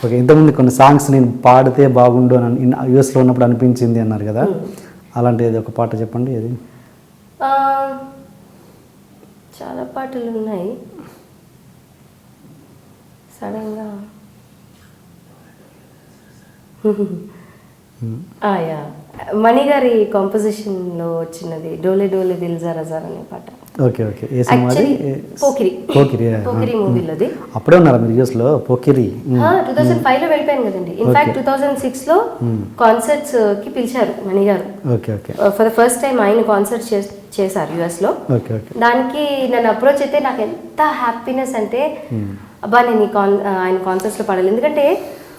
Okay ఇంతకుముందు కొన్ని songs నేను పాడితే బాగుండు అని యూఎస్లో ఉన్నప్పుడు అనిపించింది అన్నారు కదా. అలాంటి ఏది ఒక పాట చెప్పండి ఏది? చాలా పాటలు ఉన్నాయి. సడన్గా ఆ, యా మణి గారి కాంపోజిషన్లో వచ్చినది డోలే డోలే దిల్ జరా జరా అనే పాట. Okay okay. ఏ సినిమా పోకిరి. పోకిరి పోకిరి మూవీలోది అప్పుడే ఉన్నారా మీరు యూఎస్లో పోకిరి టూ థౌసండ్ ఫైవ్లో వెళ్ళిపోయాను కదండి. ఇన్ఫాక్ట్ టూ థౌసండ్ సిక్స్లో కాన్సర్ట్స్కి పిలిచారు మణి గారు. Okay okay. For the first time ఆయన కాన్సర్ట్ చేశారు యుఎస్లో. Okay okay. దానికి నన్ను అప్రోచ్ అయితే నాకు ఎంత హ్యాపీనెస్ అంటే అబ్బా నేను ఈ కాన్ ఆయన కాన్సర్ట్స్లో పాడాలి. ఎందుకంటే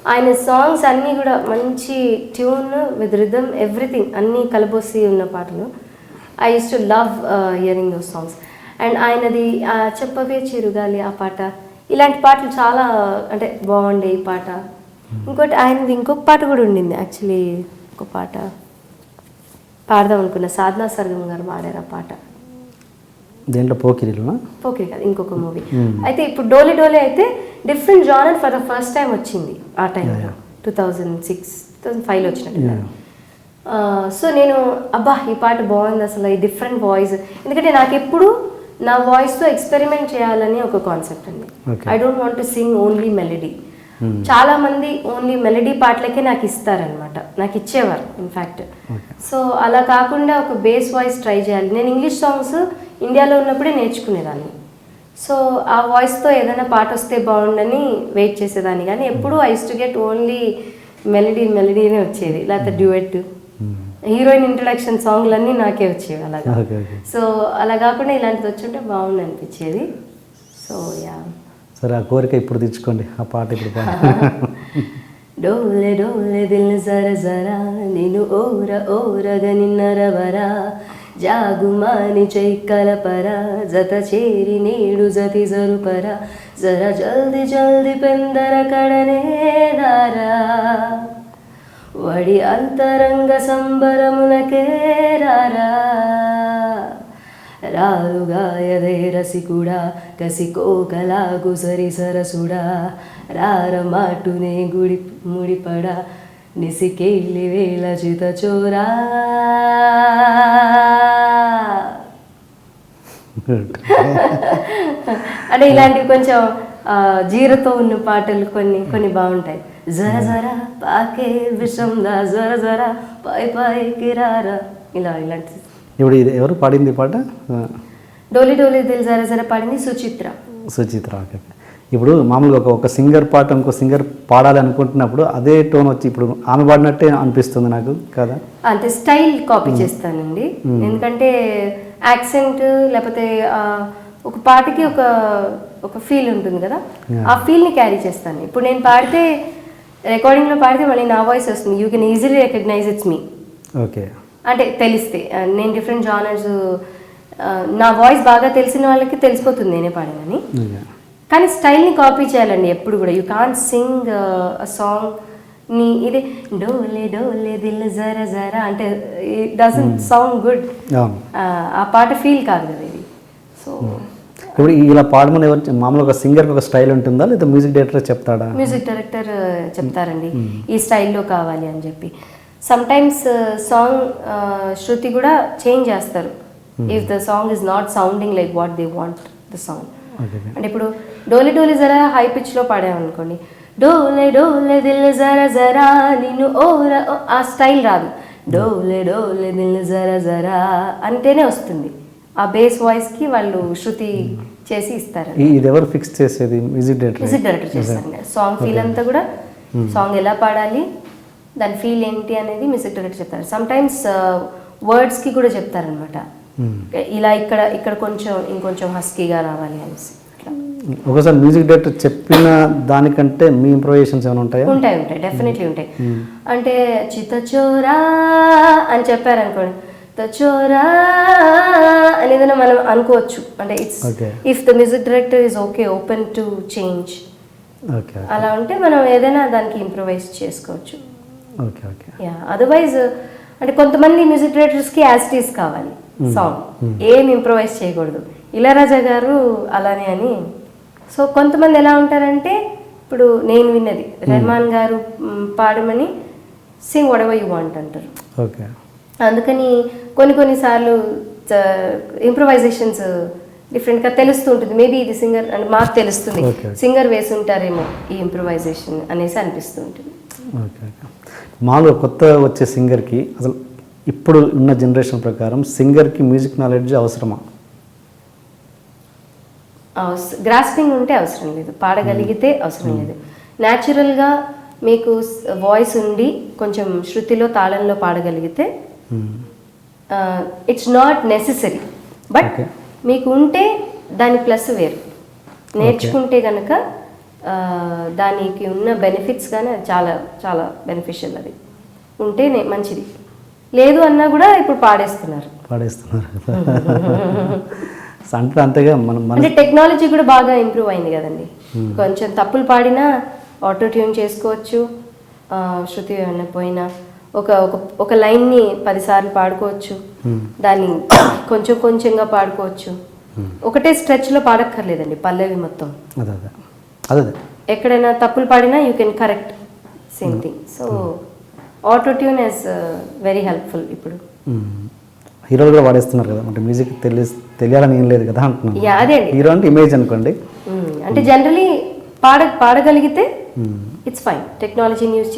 ఆయన సాంగ్స్ అన్నీ కూడా మంచి ట్యూన్ విత్ రిథమ్ ఎవ్రీథింగ్ అన్నీ కలబోసి ఉన్న పాటలు. I use to love hearing those songs and ఆయనది చెప్పవే చిరుగాలి ఆ పాట. ఇలాంటి పాటలు చాలా అంటే బాగుండే ఈ పాట. ఇంకోటి ఆయనది ఇంకొక పాట కూడా ఉండింది. యాక్చువల్లీ ఒక పాట. పాడదాం అనుకున్న సాధనా సర్గం గారు పాడారు ఆ పాట. దేంట్లో? పోకిరిలోనా? ఓకే కదా ఇంకొక మూవీ అయితే ఇప్పుడు డోలే డోలే అయితే different genre for the first time వచ్చింది ఆ టైంలో two thousand six two thousand ఫైవ్లో వచ్చినట్టు సో నేను అబ్బా ఈ పాట బాగుంది అసలు ఈ డిఫరెంట్ వాయిస్ ఎందుకంటే నాకు ఎప్పుడు నా వాయిస్తో ఎక్స్పెరిమెంట్ చేయాలని ఒక కాన్సెప్ట్ అండి. I don't want to sing only melody చాలా మంది ఓన్లీ మెలడీ పాటలకే నాకు ఇస్తారనమాట నాకు ఇచ్చేవారు ఇన్ఫ్యాక్ట్ సో అలా కాకుండా ఒక బేస్ వాయిస్ ట్రై చేయాలి. నేను ఇంగ్లీష్ సాంగ్స్ ఇండియాలో ఉన్నప్పుడే నేర్చుకునేదాన్ని. సో ఆ వాయిస్తో ఏదైనా పాట వస్తే బాగుండని వెయిట్ చేసేదాన్ని. కానీ ఎప్పుడు I to get only melody మెలడీనే వచ్చేది. లేకపోతే డ్యూయట్ హీరోయిన్ ఇంట్రడక్షన్ సాంగ్లన్నీ నాకే వచ్చేవి అలాగా. సో అలా కాకుండా ఇలాంటిది వచ్చుంటే బాగుంది అనిపించేది సో యా సరే ఆ కోరిక ఇప్పుడు తెచ్చుకోండి ఆ పాట ఇప్పుడు డోలే డోలే దిల్ జర జరా. నిన్ను ఓర ఓరగ నిన్నరవరా జాగుమాని చైకలపరా జత చేరి నేడు జతి జరుపరా జర జల్ది జల్ది పెందర కడనే దారా. వడి అంతరంగ సంబరమునకేరారా రాలుగాయదే రసికుడా కసికోకలాగు సరి సరసుడా. రార మాటునే గుడి ముడిపడా నిసికేలి వేళ చిత చోరా. అంటే ఇలాంటివి కొంచెం జీరతో ఉన్న పాటలు కొన్ని కొన్ని బాగుంటాయి. జర జర పాకే విషం దా జర జర పై పైకి రారా ఇలా ఇలాంటి ఇప్పుడు ఇది ఎవరు పాడింది పాట? డోలి డోలి దిల్ జర జర పాడింది సుచిత్ర. సుచిత్ర ఓకే. ఇప్పుడు మామూలుగా ఒక ఒక సింగర్ పాట ఇంకో సింగర్ పాడాలి అనుకుంటున్నప్పుడు అదే టోన్ వచ్చి ఇప్పుడు ఆమె పాడినట్టే అనిపిస్తుంది నాకు కదా? అంటే స్టైల్ కాపీ చేస్తానండి. ఎందుకంటే యాక్సెంట్ లేకపోతే ఒక పాటకి ఒక ఒక ఫీల్ ఉంటుంది కదా? ఆ ఫీల్ని క్యారీ చేస్తాను. ఇప్పుడు నేను పాడితే రికార్డింగ్లో పాడితే మళ్ళీ నా వాయిస్ వస్తుంది. You can easily recognise it's me okay అంటే తెలిస్తే. నేను డిఫరెంట్ జానర్స్ నా వాయిస్ బాగా తెలిసిన వాళ్ళకి తెలిసిపోతుంది నేనే పాడానని. కానీ స్టైల్ని కాపీ చేయాలండి ఎప్పుడు కూడా. You can sing a song నీ ఇది డోలే డోలే దిల్ జర జర అంటే ఇట్ డజంట్ సౌండ్ గుడ్ ఆ పాట ఫీల్ కాదు కదా ఇది. సో ఇప్పుడు ఇలా పాడమని ఎవరు మామూలుగా ఒక సింగర్కి ఒక స్టైల్ ఉంటుందా? లేదా మ్యూజిక్ డైరెక్టర్ చెప్తాడా? మ్యూజిక్ డైరెక్టర్ చెప్తారండి. ఈ స్టైల్లో కావాలి అని చెప్పి. సమ్ టైమ్స్ సాంగ్ శృతి కూడా చేంజ్ చేస్తారు. If the song is not sounding like what they want the song అంటే ఇప్పుడు డోలి డోలి జరా హై పిచ్లో పాడామనుకోండి. డోలే డోలే దిల్ జరా జరా నిన్ను ఓర ఆ స్టైల్ రాదు. డోలే డోలే దిల్ జరా జరా అంటేనే వస్తుంది. ఆ బేస్ వాయిస్కి వాళ్ళు శృతి చేసి ఇస్తారు. ఇది ఎవరు ఫిక్స్ చేసేది? Music director? మ్యూజిక్ డైరెక్టర్ చేస్తారు. సాంగ్ ఫీల్ అంతా కూడా సాంగ్ ఎలా పాడాలి దాని ఫీల్ ఏంటి అనేది మ్యూజిక్ డైరెక్టర్ చెప్తారు. సమ్ టైమ్స్ వర్డ్స్కి కూడా చెప్తారనమాట ఇలా ఇక్కడ ఇక్కడ కొంచెం ఇంకొంచెం హస్కీగా రావాలి అనేసి. ఒకసారి మ్యూజిక్ డైరెక్టర్ చెప్పిన దానికంటే మీ ఇంప్రొవేషన్స్ ఏమైనా ఉంటాయా? ఉంటాయి ఉంటాయి. డెఫినెట్లీ ఉంటాయి. అంటే చితచోరా అని చెప్పారనుకోండి. తచోరా అని ఏదైనా మనం అనుకోవచ్చు. అంటే it's. If the music director is okay open to change okay అలా ఉంటే మనం ఏదైనా దానికి ఇంప్రొవైజ్ చేసుకోవచ్చు. Okay okay. యా అదర్వైజ్ అంటే కొంతమంది మ్యూజిక్ డైరెక్టర్స్కి యాస్టీస్ కావాలి. సాంగ్ ఏం ఇంప్రొవైజ్ చేయకూడదు. ఇళరాజా గారు అలానే అని సో కొంతమంది ఎలా ఉంటారంటే ఇప్పుడు నేను విన్నది రెహమాన్ గారు పాడమని సింగ్ వడవ యూ వాంట్ అంటారు. ఓకే. అందుకని కొన్ని కొన్నిసార్లు ఇంప్రొవైజేషన్స్ డిఫరెంట్గా తెలుస్తూ ఉంటుంది. మేబీ ఇది సింగర్ అంటే మాకు తెలుస్తుంది. సింగర్ వేసి ఉంటారేమో ఈ ఇంప్రొవైజేషన్ అనేసి అనిపిస్తూ ఉంటుంది. మామూలుగా కొత్త వచ్చే సింగర్కి అసలు ఇప్పుడు ఉన్న జనరేషన్ ప్రకారం సింగర్కి మ్యూజిక్ నాలెడ్జ్ అవసరమా? గ్రాస్పింగ్ ఉంటే అవసరం లేదు. పాడగలిగితే అవసరం లేదు. న్యాచురల్గా మీకు వాయిస్ ఉండి కొంచెం శృతిలో తాళంలో పాడగలిగితే. It's not necessary but. మీకు ఉంటే దాని ప్లస్ వేరు. నేర్చుకుంటే కనుక దానికి ఉన్న బెనిఫిట్స్ కానీ అది చాలా చాలా బెనిఫిషియల్ అది. ఉంటే మంచిది. లేదు అన్నా కూడా ఇప్పుడు పాడేస్తున్నారు. పాడేస్తున్నారు అంటే అంతేగా మనం అంటే టెక్నాలజీ కూడా బాగా ఇంప్రూవ్ అయింది కదండి. కొంచెం తప్పులు పాడినా ఆటో ట్యూన్ చేసుకోవచ్చు శృతి ఏమైనా పోయినా ఒక ఒక ఒక లైన్ని పదిసార్లు పాడుకోవచ్చు దాన్ని కొంచెం కొంచెంగా పాడుకోవచ్చు. ఒకటే స్ట్రెచ్లో పాడక్కర్లేదండి పల్లవి మొత్తం. అదే ఎక్కడైనా తప్పులు పాడినా you can correct same thing. So auto tune is very helpful ఇప్పుడు. హీరోలు కూడా వాడేస్తున్నారు కదా. అంటే మ్యూజిక్ తెలియ తెలియాలని ఏం లేదు కదా అంటున్నాను. హీరో అంటే ఇమేజ్ అనుకోండి. అంటే జనరలీ పాడ పాడగలిగితే ఇట్స్ ఫైన్ టెక్నాలజీని యూజ్